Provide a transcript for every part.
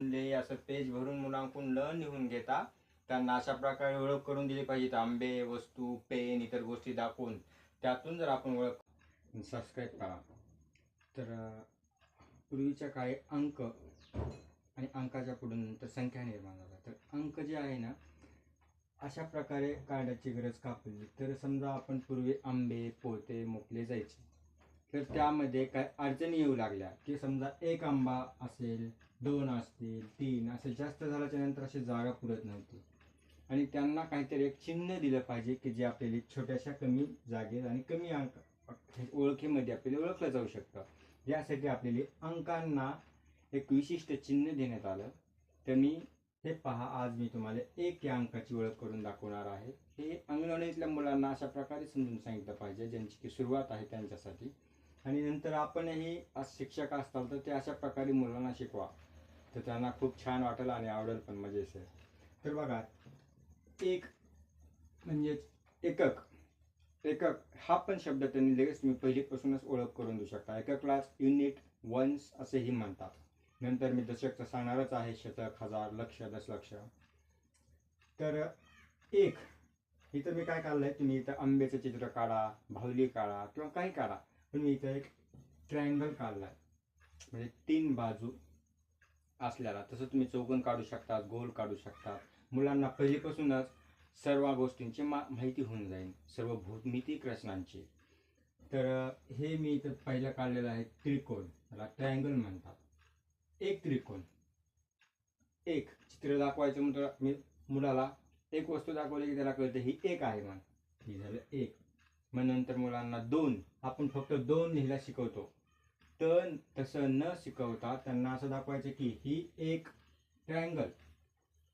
ले असं पेज भरून मुलांकडून न लिहून घेता. त्यांना अशा प्रकारे ओळख करून दिली पाहिजे. आंबे वस्तू पेन इतर गोष्टी दाखवून. त्यातून जर आपण ओळख सबस्क्राईब करा. तर पूर्वीच्या काळी अंक आणि अंकाच्या पुढून नंतर संख्या निर्माण झाल्या. तर अंक जे आहे ना अशा प्रकारे काढायची गरज कापली. तर समजा आपण पूर्वी आंबे पोते मोकले जायचे. तर त्यामध्ये काय अडचणी येऊ लागल्या की समजा एक आंबा असेल दोन असतील तीन असे जास्त झाल्याच्यानंतर अशी जागा पुरत नव्हती. आणि त्यांना काहीतरी एक चिन्ह दिलं पाहिजे की जे आपल्याला छोट्याशा कमी जागेत आणि कमी अंक ओळखीमध्ये आपल्याला ओळखलं जाऊ शकतं. यासाठी आपल्याला अंकांना एक विशिष्ट चिन्ह देण्यात आलं. तर मी हे पहा आज मी तुम्हाला एक या अंकाची ओळख करून दाखवणार आहे. हे अंगणवाडीतल्या मुलांना अशा प्रकारे समजून सांगितलं पाहिजे ज्यांची की सुरुवात आहे त्यांच्यासाठी. आणि नंतर आपणही आज शिक्षक असताल तर ते अशा प्रकारे मुलांना शिकवा. तर त्यांना खूप छान वाटेल आणि आवडेल पण मजेशीर तर बघा एक म्हणजेच एकक. एकक हा पण शब्द त्यांनी लगेच तुम्ही पहिलीपासूनच ओळख करून देऊ शकता. एककलाच युनिट वन्स असेही म्हणतात. नंतर मी दशक तर सांगणारच आहे शतक हजार लक्ष दशलक्ष. तर एक इथं मी काय काढलंय? तुम्ही इथं आंब्याचं चित्र काढा भावली काढा किंवा काही काढा. पण मी इथं एक ट्रायंगल काढला म्हणजे तीन बाजू असल्याला. तसं तुम्ही चौकन काढू शकता गोल काढू शकता मुलांना पहिलीपासूनच सर्व गोष्टींची मा माहिती होऊन जाईल. सर्व भूतमितिक रचनांची तर हे मी इथं पहिलं काढलेलं आहे त्रिकोण. त्याला ट्रायंगल म्हणतात. एक त्रिकोण. एक. चित्र दाखवायचं म्हणतो मी मुलाला एक वस्तू दाखवली की त्याला कळतं ही एक आहे मग ही झालं एक. मग नंतर मुलांना दोन. आपण फक्त दोन लिहायला शिकवतो. तर तसं न शिकवता त्यांना असं दाखवायचं की ही एक ट्रायंगल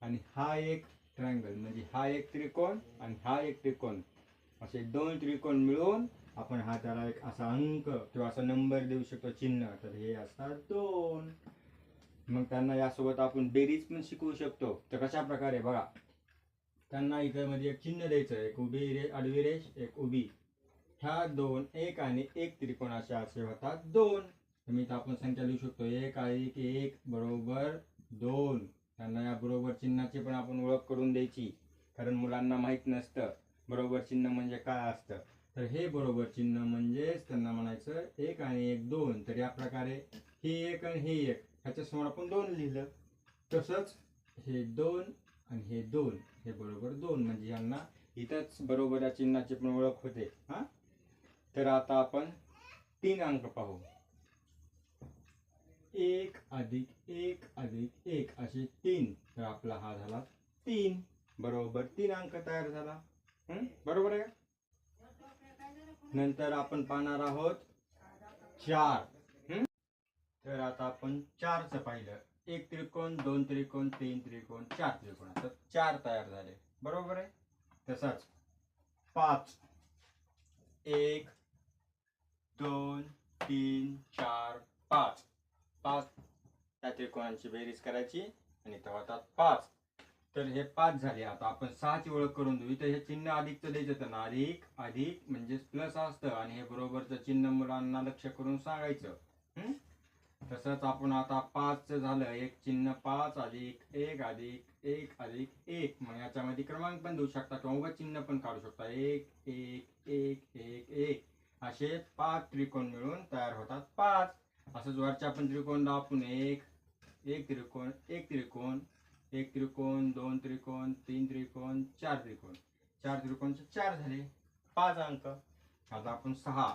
आणि हा एक ट्रायंगल म्हणजे हा एक त्रिकोण आणि हा एक त्रिकोण. असे दोन त्रिकोण मिळून आपण हा त्याला एक असा अंक किंवा असा नंबर देऊ शकतो चिन्ह. तर हे असतात दोन. मग त्यांना यासोबत आपण बेरीज पण शिकवू शकतो. तर कशा प्रकारे? बघा. त्यांना इथं मध्ये एक चिन्ह द्यायचं एक उभी रे आडवी रेष एक उभी. ह्या दोन एक आणि एक त्रिकोण असे होतात. दोन. तुम्ही इथं आपण संख्या लिहू शकतो. एक अधिक एक बरोबर दोन. त्यांना या बरोबर चिन्हाची पण आपण ओळख करून द्यायची. कारण मुलांना माहीत नसतं. बरोबर चिन्ह म्हणजे काय असतं? तर हे बरोबर चिन्ह म्हणजेच त्यांना म्हणायचं एक आणि एक दोन. तर या प्रकारे हे एक आणि हे एक. ह्याच्यासमोर आपण दोन लिहिलं. तसंच हे दोन आणि हे दोन. हे बरोबर दोन. म्हणजे यांना इथंच बरोबर या चिन्हाची पण ओळख होते. हा? तर आता आपण तीन अंक पाहू. एक अधिक एक अधिक एक असे तीन. तर आपला हा झाला तीन. बरोबर तीन अंक तयार झाला. बरोबर आहे नंतर आपण पाहणार आहोत चार. तर आता आपण चारचं पाहिलं. एक त्रिकोण दोन त्रिकोण तीन त्रिकोण चार त्रिकोण. तर चार तयार झाले. बरोबर आहे? तसाच पाच. एक दोन तीन चार पाच. पाच. त्या त्रिकोणांची बेरीज करायची आणि तेव्हा त्यात पाच. तर हे पाच झाले. आता आपण सहाची ओळख करून देऊ. तर हे चिन्ह अधिकचं द्यायचं त्यांना अधिक अधिक म्हणजे प्लस असतं. आणि हे बरोबरचं चिन्ह मुलांना लक्ष करून सांगायचं. तसंच आपण आता पाच झालं. एक चिन्ह पाच अधिक एक अधिक एक अधिक एक. मग याच्यामध्ये क्रमांक पण देऊ शकता किंवा उभं चिन्ह पण काढू शकता. एक एक असे पाच त्रिकोण मिळून तयार होतात. पाच. असंच वरच्या आपण त्रिकोण आपण एक एक त्रिकोण एक त्रिकोण एक त्रिकोण दोन त्रिकोण तीन त्रिकोण चार त्रिकोण. चार त्रिकोणचे चार झाले. पाच अंक. आता आपण सहा.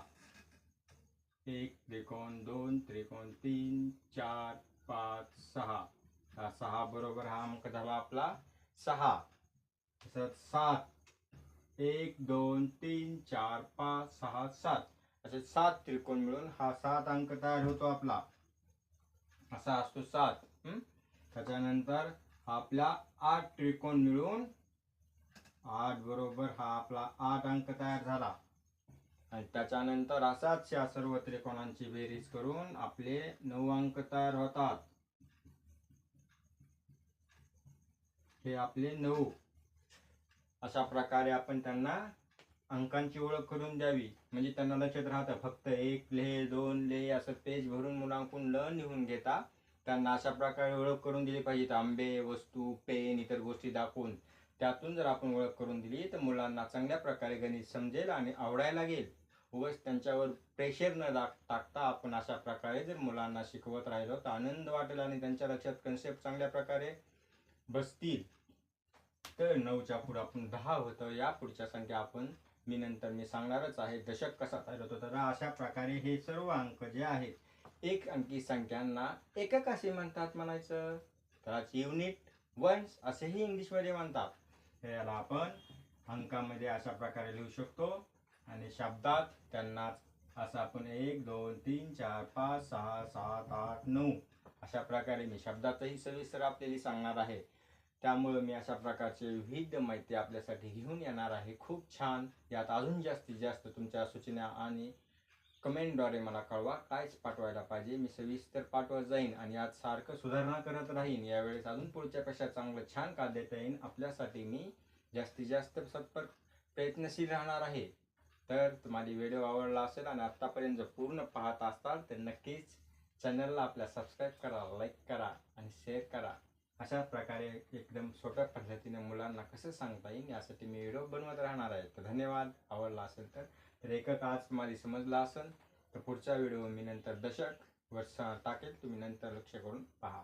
एक त्रिकोण दोन त्रिकोण तीन चार पाच सहा. हा सहा बरोबर हा अंक झाला आपला सहा. तसंच सात. एक दोन तीन चार पाच सहा सात. असे सात त्रिकोण मिळून हा सात अंक तयार होतो आपला. असा असतो सात. त्याच्यानंतर आपला आठ त्रिकोण मिळून आठ बरोबर हा आपला आठ अंक तयार झाला. आणि त्याच्यानंतर असाच या सर्व त्रिकोणांची बेरीज करून आपले नऊ अंक तयार होतात. हे आपले नऊ. अशा प्रकारे आपण त्यांना अंकांची ओळख करून द्यावी. म्हणजे त्यांना लक्षात राहतं फक्त एक लेह दोन लेह असं पेज भरून मुलांकडून न लिहून घेता. त्यांना अशा प्रकारे ओळख करून दिली पाहिजे. तर आंबे वस्तू पेन इतर गोष्टी दाखवून त्यातून जर आपण ओळख करून दिली तर मुलांना चांगल्या प्रकारे गणित समजेल आणि आवडायला लागेल. उगाच त्यांच्यावर प्रेशर न दाख टाकता आपण अशा प्रकारे जर मुलांना शिकवत राहिलो तर आनंद वाटेल आणि त्यांच्या लक्षात कन्सेप्ट चांगल्या प्रकारे बसतील. तर नऊच्या पुढं आपण दहा होतं. या पुढच्या संख्या आपण मी नंतर मी सांगणारच आहे. दशक कसा तयार होतो? तर अशा प्रकारे हे सर्व अंक जे आहेत एक अंकी संख्यांना एकक असे म्हणतात म्हणायचं. तर युनिट वन्स असेही इंग्लिशमध्ये म्हणतात. याला आपण अंकामध्ये अशा प्रकारे लिहू शकतो. आणि शब्दात त्यांनाच असं आपण एक दोन तीन चार पाच सहा सात आठ नऊ अशा प्रकारे मी शब्दातही सविस्तर आपल्याला सांगणार आहे. त्यामुळे मी अशा प्रकारचे विविध माहिती आपल्यासाठी घेऊन येणार आहे. खूप छान. यात अजून जास्तीत जास्त तुमच्या सूचना आणि कमेंटद्वारे मला कळवा. कायच पाठवायला पाहिजे? मी सविस्तर पाठवत जाईन आणि यात सारखं सुधारणा करत राहीन. यावेळेस अजून पुढच्यापेक्षा चांगलं छान का देता येईन आपल्यासाठी मी जास्तीत जास्त सत्पर प्रयत्नशील राहणार आहे. तर तुम्हाला व्हिडिओ आवडला असेल आणि आत्तापर्यंत जर पूर्ण पाहत असाल तर नक्कीच चॅनलला आपल्या सबस्क्राईब करा लाईक करा आणि शेअर करा. अशा प्रकारे एकदम सोप्या पद्धतीने मुलांना कसं सांगता येईल यासाठी मी व्हिडिओ बनवत राहणार आहे. तर धन्यवाद. आवडला असेल तर तर एकक आज तुम्हाला समजला असेल. तर पुढचा व्हिडिओ मी नंतर दशक वर्ष स- टाकेल. तुम्ही नंतर लक्ष करून पहा.